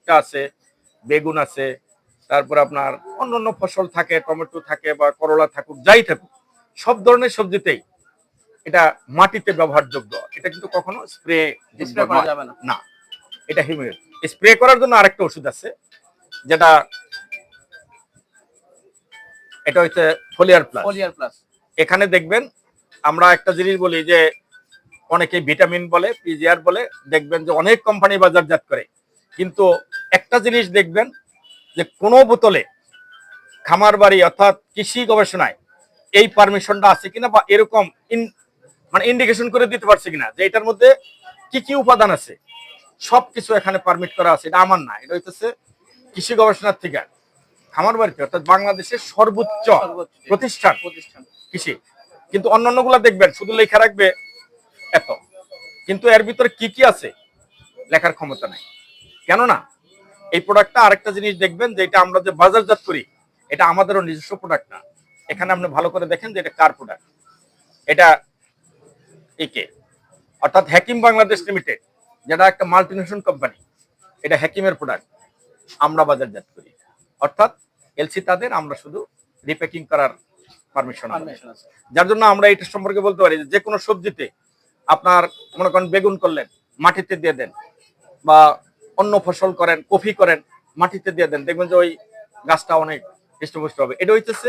ভুট্টা আছে বেগুন আছে তারপর আপনার অন্যান্য ফসল থাকে টমেটো থাকে বা করলা থাকুক যাই থাকুক সব ধরনের সবজিতেই এটা মাটিতে ব্যবহারযোগ্য। এটা কিন্তু কখনো স্প্রে স্প্রে করা যাবে না। না এটা হিউমিড। স্প্রে করার জন্য আরেকটা ওষুধ আছে যেটা এটা হচ্ছে ফোলিয়ার প্লাস। Foliar plus. এখানে দেখবেন আমরা একটা জিনিস বলি যে অনেকে ভিটামিন বলে পিজিআর বলে দেখবেন যে অনেক কোম্পানি বাজারজাত করে কিন্তু একটা জিনিস দেখবেন যে কোনো বোতলে খামার বাড়ি অর্থাৎ কৃষি গবেষণায় এই পারমিশনটা আছে কিনা বা এরকম ইন- মানে ইন্ডিকেশন করে দিতে পারছে কিনা যে এটার মধ্যে কি কি উপাদান আছে সব কিছু এখানে পারমিট করা আছে এটা আমার না এটা হইতেছে কৃষি গবেষণার থেকে খামার বাড়িতে অর্থাৎ বাংলাদেশের সর্বোচ্চ প্রতিষ্ঠান প্রতিষ্ঠান। কৃষি। কিন্তু অন্যান্যগুলা দেখবেন শুধু লেখা রাখবে এত। কিন্তু এর ভিতরে কি কি আছে লেখার ক্ষমতা নাই। কেননা এই প্রোডাক্টটা আরেকটা জিনিস দেখবেন যে এটা আমরা যে বাজারজাত করি এটা আমাদেরও নিজস্ব প্রোডাক্ট না। এখানে আপনি ভালো করে দেখেন যে এটা কার প্রোডাক্ট এটা একে অর্থাৎ হ্যাকিম বাংলাদেশ লিমিটেড যেটা একটা মাল্টিনেশনাল কোম্পানি এটা হ্যাকিমের প্রোডাক্ট আমরা বাজারজাত করি। অর্থাৎ এলসি তাদের আমরা শুধু রিপ্যাকিং করার পারমিশন যার জন্য আমরা এটা সম্পর্কে বলতে পারি যে যে কোনো সবজিতে আপনার মনে করেন বেগুন করলেন মাটিতে দিয়ে দেন বা অন্য ফসল করেন, কফি করেন, মাটিতে দিয়ে দেন, দেখবেন যে ওই গাছটা অনেক হৃষ্টপুষ্ট হবে। এটা হইতেছে